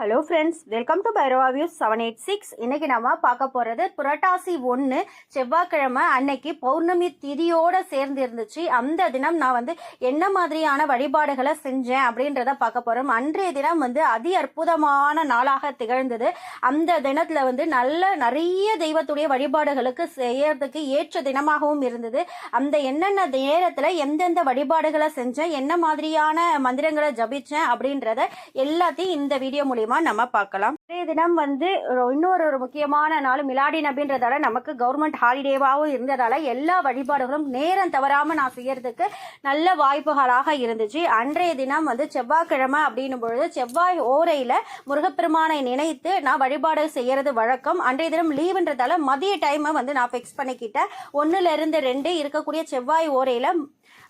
Hello friends welcome to Bhairava views seven eight six இன்னைக்கு நம்ம பார்க்க போகிறது புரட்டாசி ஒன்று செவ்வாய்க்கிழமை அன்னைக்கு பௌர்ணமி திதியோடு சேர்ந்து இருந்துச்சு. அந்த தினம் நான் வந்து என்ன மாதிரியான வழிபாடுகளை செஞ்சேன் அப்படின்றத பார்க்க போகிறோம் அன்றைய தினம் வந்து அதி அற்புதமான நாளாக திகழ்ந்தது. அந்த தினத்தில் வந்து நல்ல நிறைய தெய்வத்துடைய வழிபாடுகளுக்கு செய்யறதுக்கு ஏற்ற தினமாகவும் இருந்தது. அந்த என்னென்ன நேரத்தில் எந்தெந்த வழிபாடுகளை செஞ்சேன் என்ன மாதிரியான மந்திரங்களை ஜபிச்சேன் அப்படின்றத எல்லாத்தையும் இந்த வீடியோ மூலியமா நம்ம பார்க்கலாம். இன்றைய தினம் வந்து இன்னொரு ஒரு முக்கியமான நாள் மிலாடி நபின்றதால நமக்கு கவர்மெண்ட் ஹாலிடேவாகவும் இருந்ததால எல்லா வழிபாடுகளும் நேரம் தவறாம நான் செய்யறதுக்கு நல்ல வாய்ப்புகளாக இருந்துச்சு. அன்றைய தினம் வந்து செவ்வாய்க்கிழமை அப்படின்னும் பொழுது செவ்வாய் ஓரையில முருகப்பெருமானை நினைத்து நான் வழிபாடு செய்யறது வழக்கம். அன்றைய தினம் லீவுன்றதால மதிய டைமை வந்து நான் ஃபிக்ஸ் பண்ணிக்கிட்டேன். ஒன்றுலேருந்து ரெண்டு இருக்கக்கூடிய செவ்வாய் ஓரையில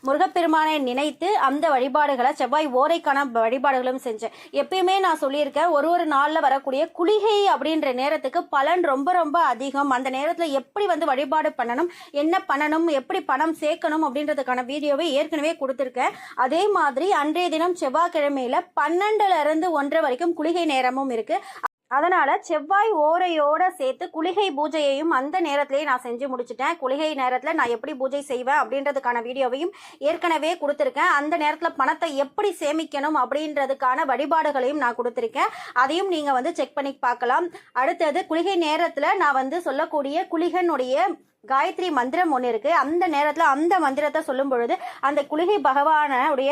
முருகப்பெருமானை நினைத்து அந்த வழிபாடுகளை செவ்வாய் ஓரைக்கான வழிபாடுகளும் செஞ்சேன். எப்பயுமே நான் சொல்லியிருக்கேன் ஒரு ஒரு நாளில் வரக்கூடிய குளிகை அப்படின்ற நேரத்துக்கு பலன் ரொம்ப ரொம்ப அதிகம். அந்த நேரத்தில் எப்படி வந்து வழிபாடு பண்ணணும் என்ன பண்ணணும் எப்படி பணம் சேர்க்கணும் அப்படின்றதுக்கான வீடியோவை ஏற்கனவே கொடுத்துருக்கேன். அதே மாதிரி அன்றைய தினம் செவ்வாய்க்கிழமையில பன்னெண்டுல இருந்து ஒன்றரை வரைக்கும் குளிகை நேரமும் இருக்கு. அதனால் செவ்வாய் ஓரையோட சேர்த்து குளிகை பூஜையையும் அந்த நேரத்திலேயே நான் செஞ்சு முடிச்சிட்டேன். குளிகை நேரத்தில் நான் எப்படி பூஜை செய்வேன் அப்படின்றதுக்கான வீடியோவையும் ஏற்கனவே கொடுத்துருக்கேன். அந்த நேரத்தில் பணத்தை எப்படி சேமிக்கணும் அப்படின்றதுக்கான வழிபாடுகளையும் நான் கொடுத்துருக்கேன். அதையும் நீங்கள் வந்து செக் பண்ணி பார்க்கலாம். அடுத்தது குளிகை நேரத்தில் நான் வந்து சொல்லக்கூடிய குளிகனுடைய காயத்ரி மந்திரம் ஒன்று இருக்குது அந்த நேரத்தில் அந்த மந்திரத்தை சொல்லும் பொழுது அந்த குளிகை பகவானுடைய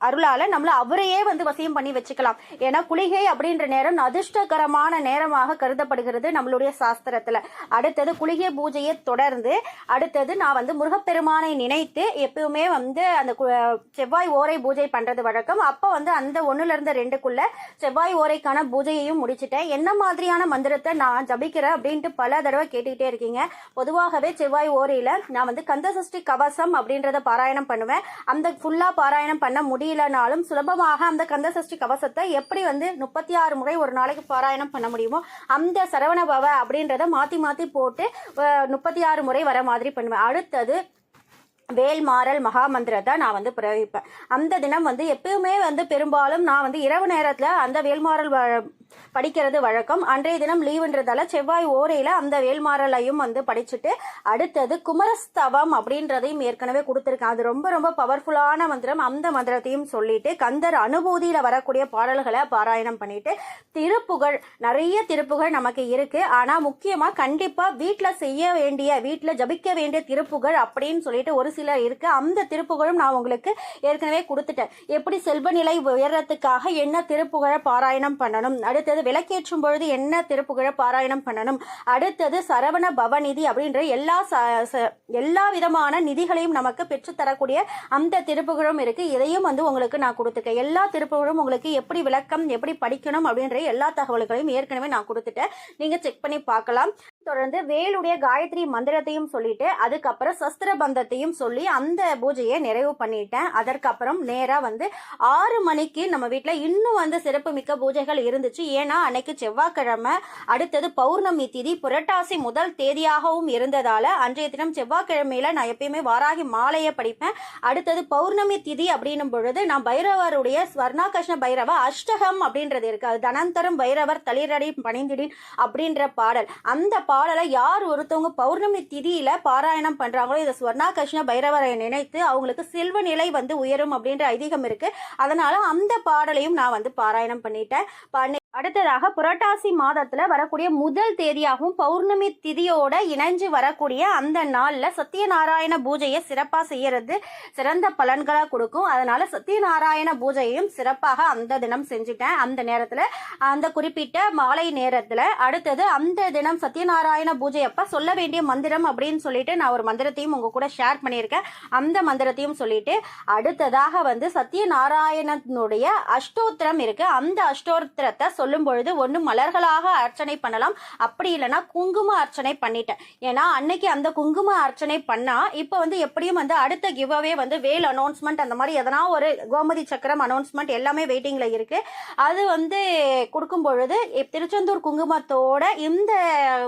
அருளால நம்மள அவரையே வந்து வசியம் பண்ணி வச்சுக்கலாம். ஏன்னா குளிகை அப்படின்ற நேரம் அதிர்ஷ்டகரமான நேரமாக கருதப்படுகிறது நம்மளுடைய சாஸ்திரத்துல. அடுத்தது குளிகை பூஜையை தொடர்ந்து அடுத்தது நான் வந்து முருகப்பெருமானை நினைத்து எப்பவுமே வந்து அந்த கு- செவ்வாய் ஓரை பூஜை பண்றது வழக்கம். அப்போ வந்து அந்த ஒண்ணுல இருந்து ரெண்டுக்குள்ள செவ்வாய் ஓரைக்கான பூஜையையும் முடிச்சுட்டேன். என்ன மாதிரியான மந்திரத்தை நான் ஜபிக்கிறேன் அப்படின்ட்டு பல தடவை கேட்டுக்கிட்டே இருக்கீங்க. பொதுவாகவே செவ்வாய் ஓரையில நான் வந்து கந்தசஷ்டி கவசம் அப்படின்றத பாராயணம் பண்ணுவேன். அந்த ஃபுல்லா பாராயணம் பண்ண முடியும் முடியலனாலும் சுலபமாக அந்த கந்தசஷ்டி கவசத்தை எப்படி வந்து முப்பத்தி ஆறு முறை ஒரு நாளைக்கு பாராயணம் பண்ண முடியுமோ அந்த சரவண பவ அப்படின்றத மாத்தி மாத்தி போட்டு முப்பத்தி ஆறு முறை வர மாதிரி பண்ணுவேன். அடுத்தது வேல்மாறல் மகாமந்திரத்தை நான் வந்து பிரயோகிப்பேன். அந்த தினம் வந்து எப்பயுமே வந்து பெரும்பாலும் நான் வந்து இரவு நேரத்தில் அந்த வேல்மாறல் வ- படிக்கிறது வழக்கம். அன்றைய தினம் லீவுன்றதால செவ்வாய் ஓரையில் அந்த வேல்மாறலையும் வந்து படிச்சுட்டு அடுத்தது குமரஸ்தவம் அப்படின்றதையும் ஏற்கனவே கொடுத்துருக்கேன் அது ரொம்ப ரொம்ப பவர்ஃபுல்லான மந்திரம். அந்த மந்திரத்தையும் சொல்லிட்டு கந்தர் அனுபூதியில் வரக்கூடிய பாடல்களை பாராயணம் பண்ணிட்டு திருப்புகழ் நிறைய திருப்புகழ் நமக்கு இருக்கு. ஆனால் முக்கியமாக கண்டிப்பாக வீட்டில் செய்ய வேண்டிய வீட்டில் ஜபிக்க வேண்டிய திருப்புகழ் அப்படின்னு சொல்லிட்டு ஒரு சிலர் இருக்கு. அந்த திருப்புகழும் நான் உங்களுக்கு ஏற்கனவே கொடுத்துட்டேன். எப்படி செல்வநிலை உயர்றதுக்காக என்ன திருப்புகழை பாராயணம் பண்ணணும்? அடுத்து அடுத்தது விளக்கேற்றும் பொழுது என்ன திருப்புகழ பாராயணம் பண்ணணும்? அடுத்தது சரவண பவநிதி அப்படின்ற எல்லா ச- ச- எல்லா விதமான நிதிகளையும் நமக்கு பெற்றுத்தரக்கூடிய அந்த திருப்புகழும் இருக்கு. இதையும் வந்து உங்களுக்கு நான் கொடுத்துருக்கேன் எல்லா திருப்புகழும் உங்களுக்கு எப்படி விளக்கம் எப்படி படிக்கணும் அப்படின்ற எல்லா தகவல்களையும் ஏற்கனவே நான் கொடுத்துட்டேன். நீங்க செக் பண்ணி பார்க்கலாம். தொடர்ந்து வேலுடைய காயத்ரி மந்திரத்தையும் சொல்லிட்டு அதுக்கப்புறம் சஸ்திர பந்தத்தையும் சொல்லி அந்த பூஜையை நிறைவு பண்ணிட்டேன். அதற்கப்புறம் நேரா வந்து ஆறு மணிக்கு நம்ம வீட்டில் இன்னும் வந்து சிறப்பு மிக்க பூஜைகள் இருந்துச்சு. ஏன்னா அன்னைக்கு செவ்வாய்க்கிழமை அடுத்தது பௌர்ணமி திதி புரட்டாசி முதல் தேதியாகவும் இருந்ததால அன்றைய தினம் செவ்வாய்க்கிழமையில நான் எப்பயுமே வாராகி மாலையை படிப்பேன். அடுத்தது பௌர்ணமி திதி அப்படின்னும் பொழுது நான் பைரவருடைய ஸ்வர்ணாகிருஷ்ண பைரவ அஷ்டகம் அப்படின்றது இருக்கு. அது தனந்தரம் பைரவர் தளிரடி பணிந்திடின் அப்படின்ற பாடல். அந்த பாடல் பாடலை யார் ஒருத்தவங்க பௌர்ணமி திதியில பாராயணம் பண்றாங்களோ இதை ஸ்வர்ணாகிருஷ்ண பைரவரை நினைத்து அவங்களுக்கு செல்வ நிலை வந்து உயரும் அப்படின்ற ஐதீகம் இருக்கு. அதனால அந்த பாடலையும் நான் வந்து பாராயணம் பண்ணிட்டேன். பண்ணி அடுத்ததாக புரட்டாசி மாதத்துல வரக்கூடிய முதல் தேதியாகவும் பௌர்ணமி திதியோட இணைஞ்சு வரக்கூடிய அந்த நாள்ல சத்யநாராயண பூஜையை சிறப்பா செய்யறது சிறந்த பலன்களை கொடுக்கும். அதனால சத்யநாராயண பூஜையையும் சிறப்பாக அந்த தினம் செஞ்சுட்டேன். அந்த நேரத்துல அந்த குறிப்பிட்ட மாலை நேரத்துல அடுத்தது அந்த தினம் சத்யநாராயண பூஜை அப்ப சொல்ல வேண்டிய மந்திரம் அப்படின்னு சொல்லிட்டு நான் ஒரு மந்திரத்தையும் உங்க கூட ஷேர் பண்ணியிருக்கேன். அந்த மந்திரத்தையும் சொல்லிட்டு அடுத்ததாக வந்து சத்யநாராயணனுடைய அஷ்டோத்திரம் இருக்கு. அந்த அஷ்டோத்திரத்தை சொல்லும் பொழுது ஒன்று மலர்களாக அர்ச்சனை பண்ணலாம். அப்படி இல்லைன்னா குங்கும அர்ச்சனை பண்ணிட்டேன். ஏன்னா அன்னைக்கு அந்த குங்கும அர்ச்சனை பண்ணா இப்போ வந்து எப்படியும் வந்து அடுத்த கிவ்அவே வந்து வேல் அனௌன்ஸ்மெண்ட் அந்த மாதிரி எதனா ஒரு கோமதி சக்கரம் அனௌன்ஸ்மெண்ட் எல்லாமே வெயிட்டிங்ல இருக்கு. அது வந்து கொடுக்கும் பொழுது திருச்செந்தூர் குங்குமத்தோட இந்த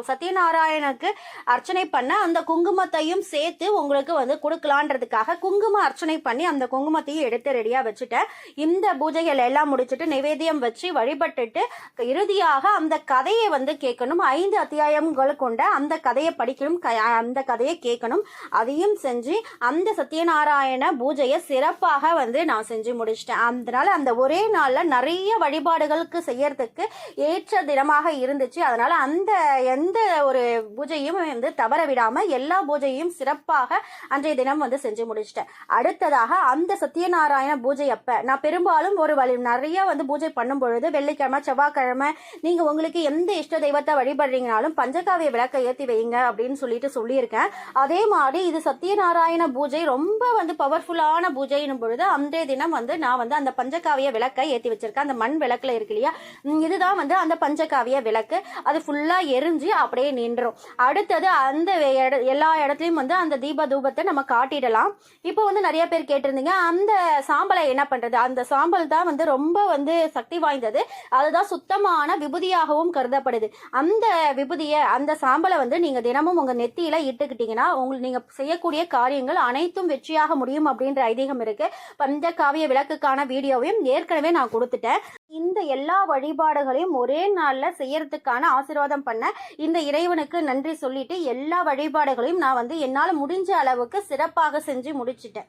சத்யநாராயணனுக்கு அர்ச்சனை பண்ண அந்த குங்குமத்தையும் சேர்த்து உங்களுக்கு வந்து கொடுக்கலான்றதுக்காக குங்கும அர்ச்சனை பண்ணி அந்த குங்குமத்தையும் எடுத்து ரெடியா வச்சுட்டேன். இந்த பூஜைகள் எல்லாம் முடிச்சுட்டு நிவேதியம் வச்சு வழிபட்டுட்டு இறுதியாக அந்த கதையை வந்து கேட்கணும். ஐந்து அத்தியாயங்கள் கொண்ட அந்த கதையை படிக்கணும். க- அந்த கதையை கேட்கணும். அதையும் செஞ்சு அந்த சத்யநாராயண பூஜையை சிறப்பாக வந்து நான் செஞ்சு முடிச்சிட்டேன். அதனால அந்த ஒரே நாளில் நிறைய வழிபாடுகளுக்கு செய்யறதுக்கு ஏற்ற தினமாக இருந்துச்சு. அதனால அந்த எந்த ஒரு பூஜையும் வந்து தவற விடாம எல்லா பூஜையும் சிறப்பாக அன்றைய தினம் வந்து செஞ்சு முடிச்சிட்டேன். அடுத்ததாக அந்த சத்யநாராயண பூஜை அப்ப நான் பெரும்பாலும் ஒரு வழி நிறைய வந்து பூஜை பண்ணும் பொழுது வெள்ளிக்கிழமை செவ்வாய்க்கிழமை நீங்க உங்களுக்கு எந்த இஷ்ட தெய்வத்தை வழிபடுறீங்கனாலும் பஞ்சகாவிய விளக்கை ஏற்றி வைங்க அப்படின்னு சொல்லிட்டு சொல்லியிருக்கேன். அதே மாதிரி இது சத்யநாராயண பூஜை ரொம்ப வந்து பவர்ஃபுல்லான பூஜைன்னும் பொழுது அன்றைய தினம் வந்து நான் வந்து அந்த பஞ்சகாவிய விளக்கை ஏற்றி வச்சிருக்கேன். அந்த மண் விளக்குல இருக்கு இல்லையா? இதுதான் வந்து அந்த பஞ்சகாவிய விளக்கு. அது ஃபுல்லா எரிஞ்சு அப்படியே நின்றும் அடுத்தது அந்த இட- எல்லா இடத்துலயும் வந்து அந்த தீப தூபத்தை நம்ம காட்டிடலாம். இப்போ வந்து நிறைய பேர் கேட்டிருந்தீங்க அந்த சாம்பலை என்ன பண்றது? அந்த சாம்பல் தான் வந்து ரொம்ப வந்து சக்தி வாய்ந்தது. அதுதான் சுத்தமான விபூதியாகவும் கருதப்படுது. அந்த விபூதியை அந்த சாம்பலை வந்து நீங்கள் தினமும் உங்கள் நெத்தியில் இட்டுக்கிட்டீங்கன்னா உங்களுக்கு நீங்கள் செய்யக்கூடிய காரியங்கள் அனைத்தும் வெற்றியாக முடியும் அப்படின்ற ஐதீகம் இருக்கு. பஞ்சகாவிய விளக்குக்கான வீடியோவையும் ஏற்கனவே நான் கொடுத்துட்டேன். இந்த எல்லா வழிபாடுகளையும் ஒரே நாளில் செய்யறதுக்கான ஆசீர்வாதம் பண்ண இந்த இறைவனுக்கு நன்றி சொல்லிட்டு எல்லா வழிபாடுகளையும் நான் வந்து என்னால் முடிஞ்ச அளவுக்கு சிறப்பாக செஞ்சு முடிச்சிட்டேன்.